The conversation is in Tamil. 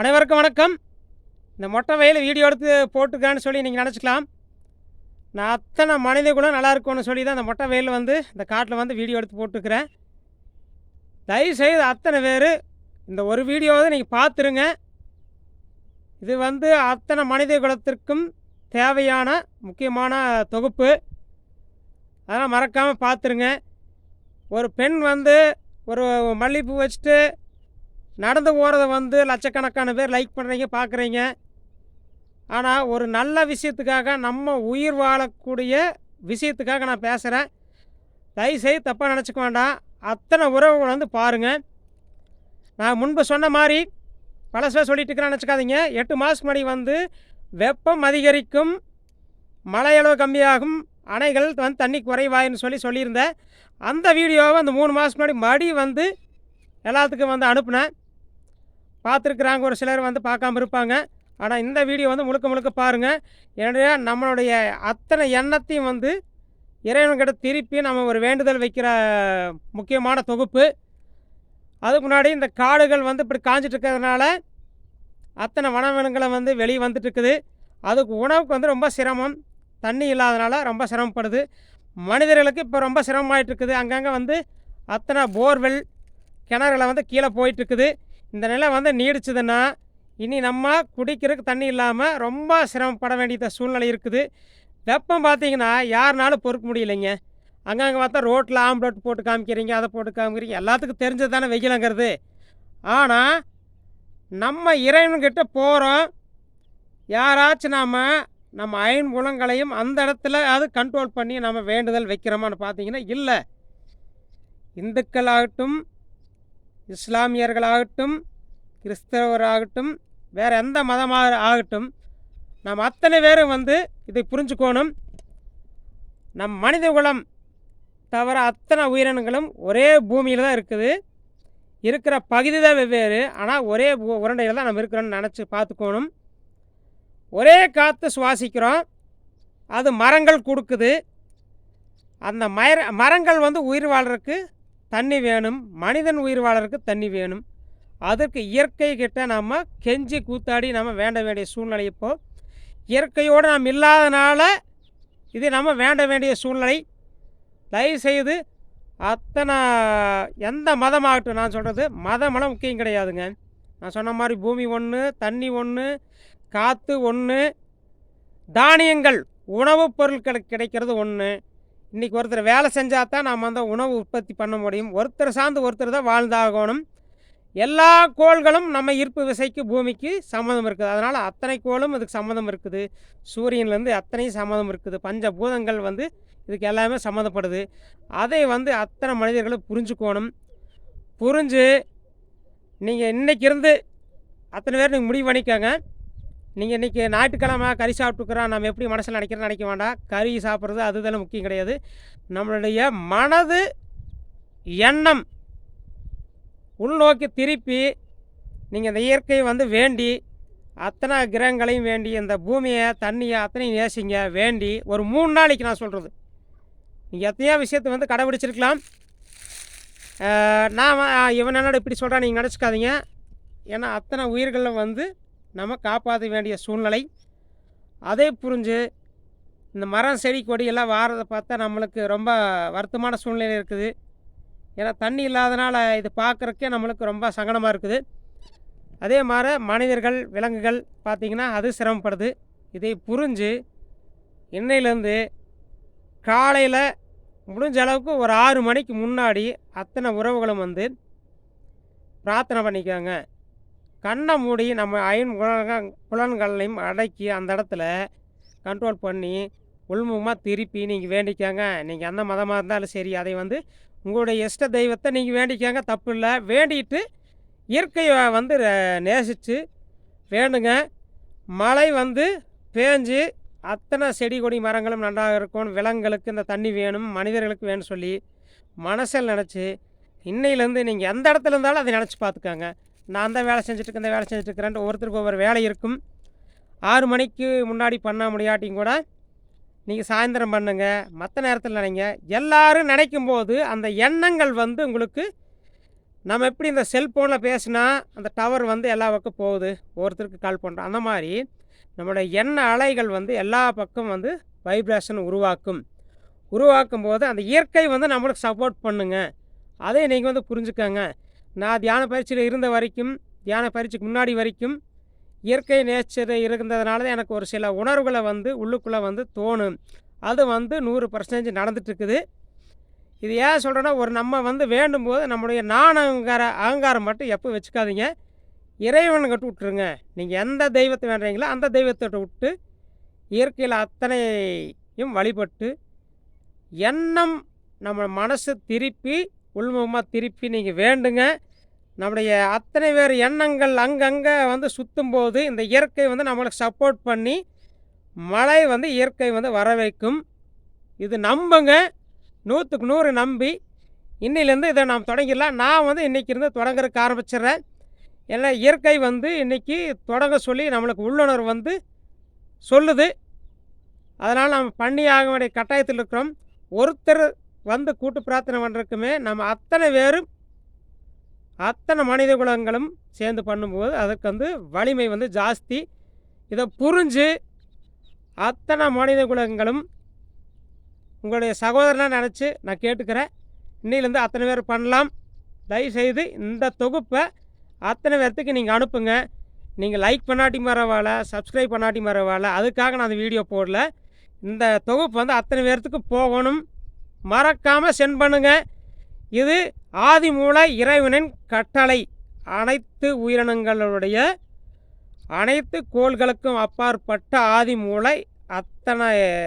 அனைவருக்கும் வணக்கம். இந்த மொட்டை வெயில் வீடியோ எடுத்து போட்டுக்கான்னு சொல்லி நீங்கள் நினச்சிக்கலாம். நான் அத்தனை மனித குலம் நல்லா இருக்கும்னு சொல்லி தான் இந்த மொட்டை வெயில் வந்து இந்த காட்டில் வந்து வீடியோ எடுத்து போட்டுக்கிறேன். தயவுசெய்து அத்தனை பேர் இந்த ஒரு வீடியோவை நீங்கள் பார்த்துருங்க. இது வந்து அத்தனை மனித குலத்திற்கும் தேவையான முக்கியமான தொகுப்பு. அதெல்லாம் மறக்காமல் பார்த்துருங்க. ஒரு பெண் வந்து ஒரு மல்லிகைப்பூ வச்சுட்டு நடந்து போகிறத வந்து லட்சக்கணக்கான பேர் லைக் பண்ணுறீங்க பார்க்குறீங்க ஆனால் ஒரு நல்ல விஷயத்துக்காக நம்ம உயிர் வாழக்கூடிய விஷயத்துக்காக நான் பேசுகிறேன் தயவுசெய்து தப்பாக நினச்சிக்க வேண்டாம். அத்தனை உறவுகள் வந்து பாருங்கள் நான் முன்பு சொன்ன மாதிரி பழசாக சொல்லிட்டு இருக்கிறேன்னு நினச்சிக்காதீங்க. எட்டு மாதத்துக்கு முன்னாடி வந்து வெப்பம் அதிகரிக்கும் மழையளவு கம்மியாகும் அணைகள் வந்து தண்ணி குறைவாயின்னு சொல்லி சொல்லியிருந்தேன். அந்த வீடியோவை அந்த மூணு மாதத்துக்கு முன்னாடி மடி வந்து எல்லாத்துக்கும் வந்து அனுப்புனேன். பார்த்துருக்குறாங்க. ஒரு சிலர் வந்து பார்க்காம இருப்பாங்க. ஆனால் இந்த வீடியோ வந்து முழுக்க முழுக்க பாருங்கள் என்னுடைய நம்மளுடைய அத்தனை எண்ணத்தையும் வந்து இறைவன்கிட்ட திருப்பி நம்ம ஒரு வேண்டுதல் வைக்கிற முக்கியமான தொகுப்பு. அதுக்கு முன்னாடி இந்த காடுகள் வந்து இப்படி காஞ்சிட்டு இருக்கிறதுனால அத்தனை வனவிலங்குகளை வந்து வெளியே வந்துட்டுருக்குது அதுக்கு உணவுக்கு வந்து ரொம்ப சிரமம். தண்ணி இல்லாதனால ரொம்ப சிரமப்படுது. மனிதர்களுக்கு இப்போ ரொம்ப சிரமமாயிட்டு இருக்குது அங்கங்கே வந்து அத்தனை போர்வெல் கிணறுகளை வந்து கீழே போயிட்டுருக்குது இந்த நிலை வந்து நீடிச்சதுன்னா இனி நம்ம குடிக்கிறதுக்கு தண்ணி இல்லாமல் ரொம்ப சிரமப்பட வேண்டிய சூழ்நிலை இருக்குது. வெப்பம் பார்த்தீங்கன்னா யாருனாலும் பொறுக்க முடியலைங்க. அங்கங்கே பார்த்தா ரோட்டில் ஆம்லெட் போட்டு காமிக்கிறீங்க அதை போட்டு காமிக்கிறீங்க. எல்லாத்துக்கும் தெரிஞ்சது தானே வெயிலங்கிறது. ஆனால் நம்ம இறைவன்கிட்ட போகிறோம் யாராச்சும் நாம் நம்ம அயன் குலங்களையும் அந்த இடத்துல அது கண்ட்ரோல் பண்ணி நம்ம வேண்டுதல் வைக்கிறோமான்னு பார்த்தீங்கன்னா இல்லை. இந்துக்கள் ஆகட்டும் இஸ்லாமியர்களாகட்டும் கிறிஸ்தவராகட்டும் வேறு எந்த மதமாக ஆகட்டும் நாம் அத்தனை பேரும் வந்து இதை புரிஞ்சுக்கோணும். நம் மனித குலம் தவிர அத்தனை உயிரினங்களும் ஒரே பூமியில் தான் இருக்குது. இருக்கிற பகுதி தான் வெவ்வேறு. ஆனால் ஒரே உரண்டையில் உருண்டையில் தான் நம்ம இருக்கிறோன்னு நினச்சி பார்த்துக்கணும். ஒரே காற்று சுவாசிக்கிறோம். அது மரங்கள் கொடுக்குது. அந்த மர மரங்கள் வந்து உயிர் வாழ்கிறதுக்கு தண்ணி வேணும் மனிதன் உயிர் வாழறதுக்கு தண்ணி வேணும். அதற்கு இயற்கை கிட்ட நம்ம கெஞ்சி கூத்தாடி நம்ம வேண்ட வேண்டிய சூழ்நிலை இப்போது இயற்கையோடு நாம் இல்லாதனால இது நம்ம வேண்ட வேண்டிய சூழ்நிலை. தயவுசெய்து அத்தனை எந்த மதமாகட்டும் நான் சொல்கிறது மதமெல்லாம் முக்கியம் கிடையாதுங்க. நான் சொன்ன மாதிரி பூமி ஒன்று தண்ணி ஒன்று காற்று ஒன்று தானியங்கள் உணவுப் பொருட்கள் கிடைக்கிறது ஒன்று இன்றைக்கி ஒருத்தர் வேலை செஞ்சால் தான் நாம் அந்த உணவு உற்பத்தி பண்ண முடியும். ஒருத்தர் சார்ந்து ஒருத்தர் தான் வாழ்ந்தாகணும். எல்லா கோள்களும் நம்ம ஈர்ப்பு விசைக்கு பூமிக்கு சம்மதம் இருக்குது. அதனால் அத்தனை கோளும் இதுக்கு சம்மதம் இருக்குது. சூரியன்லேருந்து அத்தனையும் சம்மதம் இருக்குது. பஞ்ச பூதங்கள் வந்து இதுக்கு எல்லாமே சம்மந்தப்படுது அதை வந்து அத்தனை மனிதர்களும் புரிஞ்சுக்கணும். புரிஞ்சு நீங்கள் இன்றைக்கி இருந்து அத்தனை பேர் நீங்கள் முடிவு பண்ணிக்கோங்க. நீங்கள் இன்றைக்கி ஞாயிற்றுக்கிழமை கறி சாப்பிட்டுக்கிறோம் நம்ம எப்படி மனசில் நினைக்கிறோம் நினைக்க வேண்டாம். கறி சாப்பிட்றது அதுதான் முக்கியம் கிடையாது. நம்மளுடைய மனது எண்ணம் உள்நோக்கி திருப்பி நீங்கள் இந்த இயற்கை வந்து வேண்டி அத்தனை கிரகங்களையும் வேண்டி இந்த பூமியை தண்ணியை அத்தனையும் நேசிங்க வேண்டி ஒரு மூணு நாளைக்கு நான் சொல்கிறது நீங்கள் எத்தனையோ விஷயத்தை வந்து கடைபிடிச்சிருக்கலாம். நான் இவன் என்னடா இப்படி சொல்கிறேன் நீங்கள் நினச்சிக்காதீங்க. ஏன்னா அத்தனை உயிர்களில் வந்து நம்ம காப்பாற்ற வேண்டிய சூழ்நிலை. அதே புரிஞ்சு இந்த மரம் செடி கொடி எல்லாம் வாரதை பார்த்தா நம்மளுக்கு ரொம்ப வருத்தமான சூழ்நிலை இருக்குது. ஏன்னா தண்ணி இல்லாதனால இது பார்க்குறக்கே நம்மளுக்கு ரொம்ப சங்கடமாக இருக்குது. அதே மாதிரி மனிதர்கள் விலங்குகள் பார்த்திங்கன்னா அது சிரமப்படுது. இதை புரிஞ்சு இன்னையிலேருந்து காலையில் முடிஞ்ச அளவுக்கு ஒரு ஆறு மணிக்கு முன்னாடி அத்தனை உறவுகளும் வந்து பிரார்த்தனை பண்ணிக்கோங்க கண்ணை மூடி நம்ம ஐன் புலன்கள் புலன்களையும் அடக்கி அந்த இடத்துல கண்ட்ரோல் பண்ணி உள்முகமாக திருப்பி நீங்கள் வேண்டிக்கோங்க. நீங்கள் எந்த மதமாக இருந்தாலும் சரி அதை வந்து உங்களுடைய இஷ்ட தெய்வத்தை நீங்கள் வேண்டிக்கோங்க. தப்பு இல்லை. வேண்டிட்டு இயற்கையை வந்து நேசித்து வேணுங்க. மழை வந்து பேஞ்சு அத்தனை செடி கொடி மரங்களும் நன்றாக இருக்கும். விலங்குகளுக்கு இந்த தண்ணி வேணும். மனிதர்களுக்கு வேணும்னு சொல்லி மனசில் நினச்சி இன்னையிலேருந்து நீங்கள் எந்த இடத்துல இருந்தாலும் அதை நினச்சி பார்த்துக்கோங்க. நான் தான் வேலை செஞ்சுட்டு இந்த வேலை செஞ்சுட்டு இருக்கிறேன்ட்டு ஒவ்வொருத்தருக்கு ஒவ்வொரு வேலை இருக்கும். ஆறு மணிக்கு முன்னாடி பண்ண முடியாட்டியும் கூட நீங்கள் சாயந்தரம் பண்ணுங்கள் மற்ற நேரத்தில் நினைங்க. எல்லாரும் நினைக்கும் போது அந்த எண்ணங்கள் வந்து உங்களுக்கு நம்ம எப்படி இந்த செல்ஃபோனில் பேசினா அந்த டவர் வந்து எல்லா பக்கம் போகுது ஒருத்தருக்கு கால் பண்ணுறோம் அந்த மாதிரி நம்மளோட எண்ண அலைகள் வந்து எல்லா பக்கம் வந்து வைப்ரேஷன் உருவாக்கும். உருவாக்கும் போது அந்த இயற்கை வந்து நம்மளுக்கு சப்போர்ட் பண்ணுங்க. அதை நீங்கள் வந்து புரிஞ்சுக்கங்க. நான் தியான பயிற்சியில் இருந்த வரைக்கும் தியான பயிற்சிக்கு முன்னாடி வரைக்கும் இயற்கை நேச்சர் இருந்ததுனால தான் எனக்கு ஒரு சில உணர்வுகளை வந்து உள்ளுக்குள்ளே வந்து தோணும். அது வந்து நூறு பர்சன்டேஜ் நடந்துட்டுருக்குது இது ஏன் சொல்கிறேன்னா ஒரு நம்ம வந்து வேண்டும் போது நம்முடைய நான் அகங்கார அகங்காரம் மட்டும் எப்போ வச்சுக்காதீங்க. இறைவனுக்கிட்ட விட்டுருங்க. நீங்கள் எந்த தெய்வத்தை வேண்டுறீங்களோ அந்த தெய்வத்தை விட்டு இயற்கையில் அத்தனையும் வழிபட்டு எண்ணம் நம்ம மனசு திருப்பி உள்முகமாக திருப்பி நீங்கள் வேண்டுங்க. நம்முடைய அத்தனை பேர் எண்ணங்கள் அங்கங்கே வந்து சுற்றும் போது இந்த இயற்கை வந்து நம்மளுக்கு சப்போர்ட் பண்ணி மழை வந்து இயற்கை வந்து வர வைக்கும். இது நம்புங்க. நூற்றுக்கு நூறு நம்பி இன்னிலேருந்து இதை நாம் தொடங்கிடலாம். நான் வந்து இன்றைக்கி இருந்து தொடங்குறதுக்கு ஆரம்பிச்சிடுறேன். ஏன்னா இயற்கை வந்து இன்றைக்கி தொடங்க சொல்லி நம்மளுக்கு உள்ளுணர்வு வந்து சொல்லுது. அதனால் நம்ம பண்ணி ஆக வேண்டிய கட்டாயத்தில் இருக்கிறோம். ஒருத்தர் வந்து கூட்டு பிரார்த்தனை பண்ணுறதுக்குமே நம்ம அத்தனை பேரும் அத்தனை மனித குலங்களும் சேர்ந்து பண்ணும்போது அதுக்கு வந்து வலிமை வந்து ஜாஸ்தி. இதை புரிஞ்சு அத்தனை மனித குலங்களும் உங்களுடைய சகோதரனாக நினச்சி நான் கேட்டுக்கிறேன். இன்னிலேருந்து அத்தனை பேர் பண்ணலாம். தயவுசெய்து இந்த தொகுப்பை அத்தனை பேர்த்துக்கு நீங்கள் அனுப்புங்க. நீங்கள் லைக் பண்ணாட்டி மரவால சப்ஸ்கிரைப் பண்ணாட்டி மரவால அதுக்காக நான் அந்த வீடியோ போடல. இந்த தொகுப்பு வந்து அத்தனை பேர்த்துக்கு போகணும். மறக்காமல் சென்ட் பண்ணுங்கள் இது ஆதிமூல இறைவனின் கட்டளை. அனைத்து உயிரினங்களுடைய அனைத்து கோள்களுக்கும் அப்பாற்பட்ட ஆதிமூலை அத்தனை